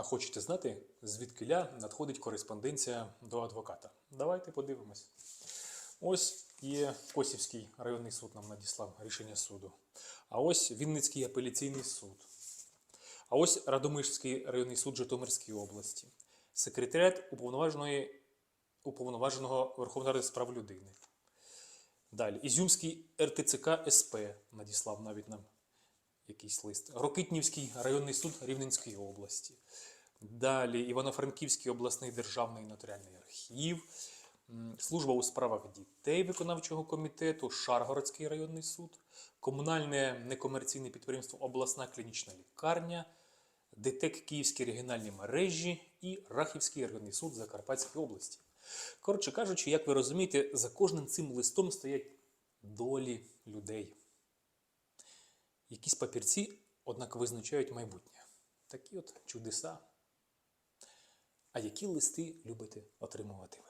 А хочете знати, звідкиля надходить кореспонденція до адвоката? Давайте подивимось. Ось є Косівський районний суд нам надіслав рішення суду. А ось Вінницький апеляційний суд. А ось Радомишльський районний суд Житомирської області. Секретаріат уповноваженої, уповноваженого Верховної Ради з прав людини. Далі. Ізюмський РТЦК СП надіслав навіть нам якийсь лист. Рокитнівський районний суд Рівненської області. Далі Івано-Франківський обласний державний нотаріальний архів, служба у справах дітей виконавчого комітету, Шаргородський районний суд, комунальне некомерційне підприємство Обласна клінічна лікарня, ДТЕК Київські регіональні мережі і Рахівський районний суд Закарпатської області. Коротше кажучи, як ви розумієте, за кожним цим листом стоять долі людей. Якісь папірці, однак, визначають майбутнє. Такі от чудеса. А які листи любите отримувати ви?